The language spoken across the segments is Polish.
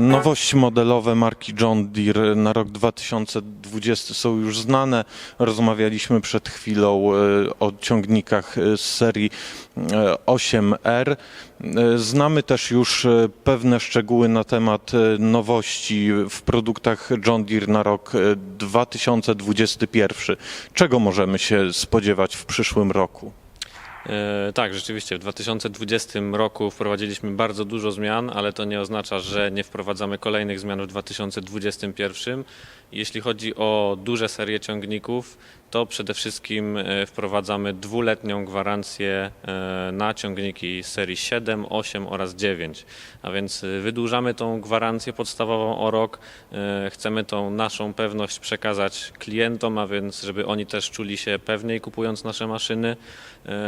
Nowości modelowe marki John Deere na rok 2020 są już znane. Rozmawialiśmy przed chwilą e, o ciągnikach e, z serii e, 8R. E, Znamy też już e, pewne szczegóły na temat e, nowości w produktach John Deere na rok e, 2021. Czego możemy się spodziewać w przyszłym roku? E, Tak, rzeczywiście. W 2020 roku wprowadziliśmy bardzo dużo zmian, ale to nie oznacza, że nie wprowadzamy kolejnych zmian w 2021. Jeśli chodzi o duże serie ciągników, to przede wszystkim e, wprowadzamy dwuletnią gwarancję e, na ciągniki serii 7, 8 oraz 9. A więc e, wydłużamy tą gwarancję podstawową o rok. Chcemy tą naszą pewność przekazać klientom, a więc żeby oni też czuli się pewniej kupując nasze maszyny.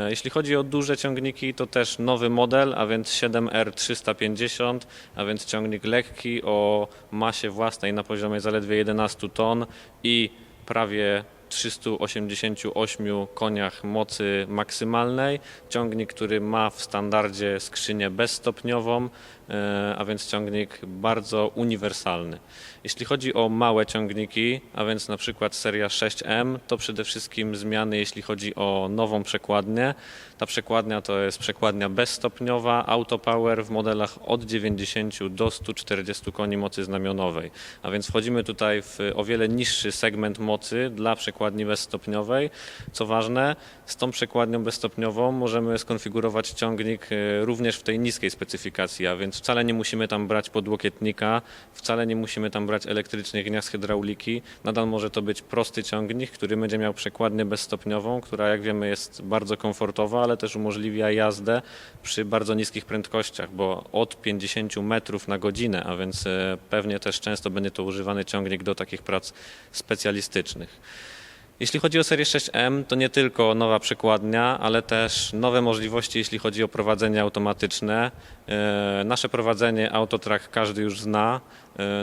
Jeśli chodzi o duże ciągniki, to też nowy model, a więc 7R350, a więc ciągnik lekki o masie własnej na poziomie zaledwie 11 ton i prawie 388 koniach mocy maksymalnej. Ciągnik, który ma w standardzie skrzynię bezstopniową, e, a więc ciągnik bardzo uniwersalny. Jeśli chodzi o małe ciągniki, a więc na przykład seria 6M, to przede wszystkim zmiany, jeśli chodzi o nową przekładnię. Ta przekładnia to jest przekładnia bezstopniowa, autopower w modelach od 90 do 140 koni mocy znamionowej. A więc wchodzimy tutaj w o wiele niższy segment mocy dla przekładni bezstopniowej. Co ważne, z tą przekładnią bezstopniową możemy skonfigurować ciągnik e, również w tej niskiej specyfikacji, a więc wcale nie musimy tam brać podłokietnika, wcale nie musimy tam brać elektrycznych gniazd hydrauliki. Nadal może to być prosty ciągnik, który będzie miał przekładnię bezstopniową, która jak wiemy jest bardzo komfortowa, ale też umożliwia jazdę przy bardzo niskich prędkościach, bo od 50 metrów na godzinę, a więc e, pewnie też często będzie to używany ciągnik do takich prac specjalistycznych. Jeśli chodzi o serię 6M, to nie tylko nowa przekładnia, ale też nowe możliwości, jeśli chodzi o prowadzenie automatyczne. E, Nasze prowadzenie Autotrack każdy już zna,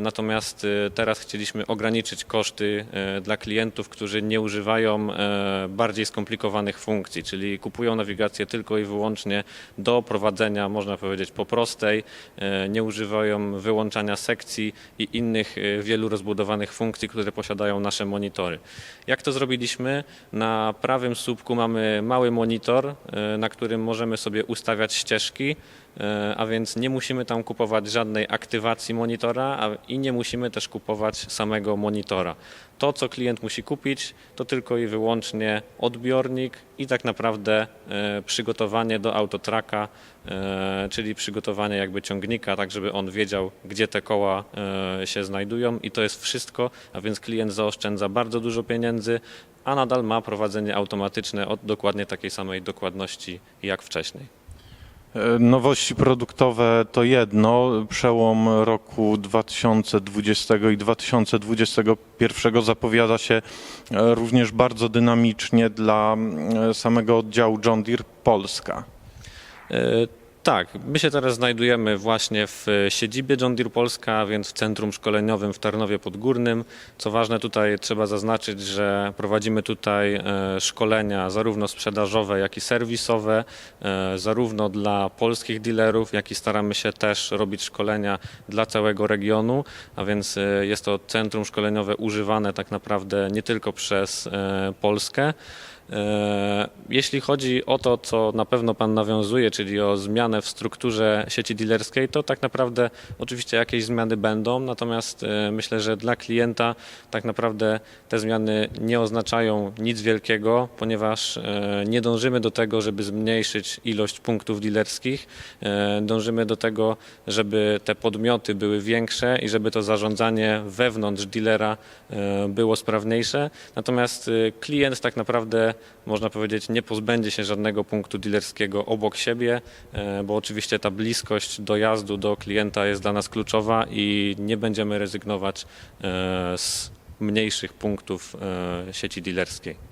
natomiast e, teraz chcieliśmy ograniczyć koszty e, dla klientów, którzy nie używają e, bardziej skomplikowanych funkcji, czyli kupują nawigację tylko i wyłącznie do prowadzenia, można powiedzieć, po prostej, e, nie używają wyłączania sekcji i innych e, wielu rozbudowanych funkcji, które posiadają nasze monitory. Jak to zrobiliśmy? Na prawym słupku mamy mały monitor, e, na którym możemy sobie ustawiać ścieżki, e, a więc nie musimy tam kupować żadnej aktywacji monitora a, i nie musimy też kupować samego monitora. To, co klient musi kupić, to tylko i wyłącznie odbiornik i tak naprawdę e, przygotowanie do autotraka, e, czyli przygotowanie jakby ciągnika, tak żeby on wiedział, gdzie te koła e, się znajdują i to jest wszystko, a więc klient zaoszczędza bardzo dużo pieniędzy, a nadal ma prowadzenie automatyczne o dokładnie takiej samej dokładności jak wcześniej. E, Nowości produktowe to jedno, przełom roku 2020 i 2021 zapowiada się e, również bardzo dynamicznie dla mm, samego oddziału John Deere Polska. Tak, my się teraz znajdujemy właśnie w e, siedzibie John Deere Polska, więc w centrum szkoleniowym w Tarnowie Podgórnym. Co ważne, tutaj trzeba zaznaczyć, że prowadzimy tutaj e, szkolenia zarówno sprzedażowe, jak i serwisowe, e, zarówno dla polskich dealerów, jak i staramy się też robić szkolenia dla całego regionu, a więc jest to centrum szkoleniowe używane tak naprawdę nie tylko przez Polskę. E, Jeśli chodzi o to, co na pewno Pan nawiązuje, czyli o zmianę w strukturze sieci dealerskiej, to tak naprawdę oczywiście jakieś zmiany będą, natomiast e, myślę, że dla klienta tak naprawdę te zmiany nie oznaczają nic wielkiego, ponieważ e, nie dążymy do tego, żeby zmniejszyć ilość punktów dealerskich. Dążymy do tego, żeby te podmioty były większe i żeby to zarządzanie wewnątrz dealera było sprawniejsze. Natomiast klient tak naprawdę, można powiedzieć, nie pozbędzie się żadnego punktu dealerskiego obok siebie, e, bo oczywiście ta bliskość dojazdu do klienta jest dla nas kluczowa i nie będziemy rezygnować e, z mniejszych punktów e, sieci dealerskiej.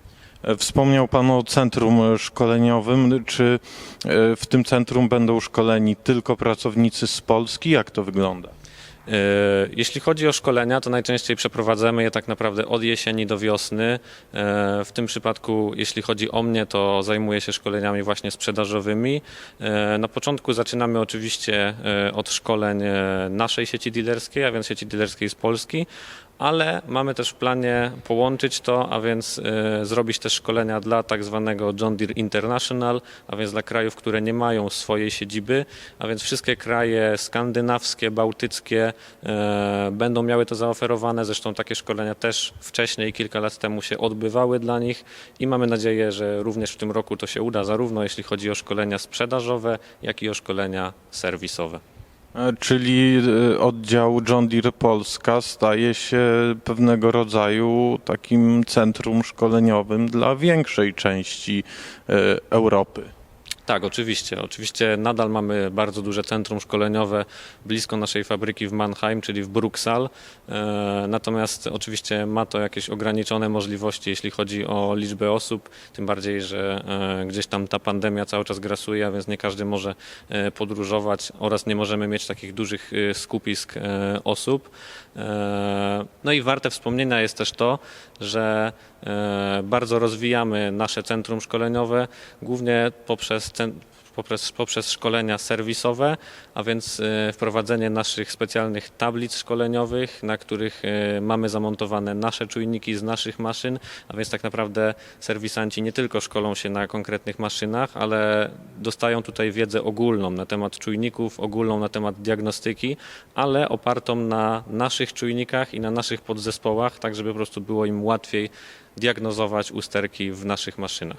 Wspomniał Pan o centrum szkoleniowym. Czy w tym centrum będą szkoleni tylko pracownicy z Polski? Jak to wygląda? E, Jeśli chodzi o szkolenia, to najczęściej przeprowadzamy je tak naprawdę od jesieni do wiosny. E, W tym przypadku, jeśli chodzi o mnie, to zajmuję się szkoleniami właśnie sprzedażowymi. E, Na początku zaczynamy oczywiście od szkoleń naszej sieci dealerskiej, a więc sieci dealerskiej z Polski, ale mamy też w planie połączyć to, a więc e, zrobić też szkolenia dla tak zwanego John Deere International, a więc dla krajów, które nie mają swojej siedziby, a więc wszystkie kraje skandynawskie, bałtyckie e, będą miały to zaoferowane. Zresztą takie szkolenia też wcześniej, kilka lat temu się odbywały dla nich i mamy nadzieję, że również w tym roku to się uda, zarówno jeśli chodzi o szkolenia sprzedażowe, jak i o szkolenia serwisowe. E, Czyli e, oddział John Deere Polska staje się pewnego rodzaju takim centrum szkoleniowym dla większej części e, Europy. Tak, oczywiście. Oczywiście nadal mamy bardzo duże centrum szkoleniowe blisko naszej fabryki w Mannheim, czyli w Bruksal. E, Natomiast oczywiście ma to jakieś ograniczone możliwości, jeśli chodzi o liczbę osób, tym bardziej, że e, gdzieś tam ta pandemia cały czas grasuje, a więc nie każdy może e, podróżować oraz nie możemy mieć takich dużych skupisk osób. No i warte wspomnienia jest też to, że bardzo rozwijamy nasze centrum szkoleniowe, głównie poprzez, cen- poprzez, poprzez szkolenia serwisowe, a więc e, wprowadzenie naszych specjalnych tablic szkoleniowych, na których e, mamy zamontowane nasze czujniki z naszych maszyn, a więc tak naprawdę serwisanci nie tylko szkolą się na konkretnych maszynach, ale dostają tutaj wiedzę ogólną na temat czujników, ogólną na temat diagnostyki, ale opartą na naszych czujnikach i na naszych podzespołach, tak żeby po prostu było im łatwiej diagnozować usterki w naszych maszynach.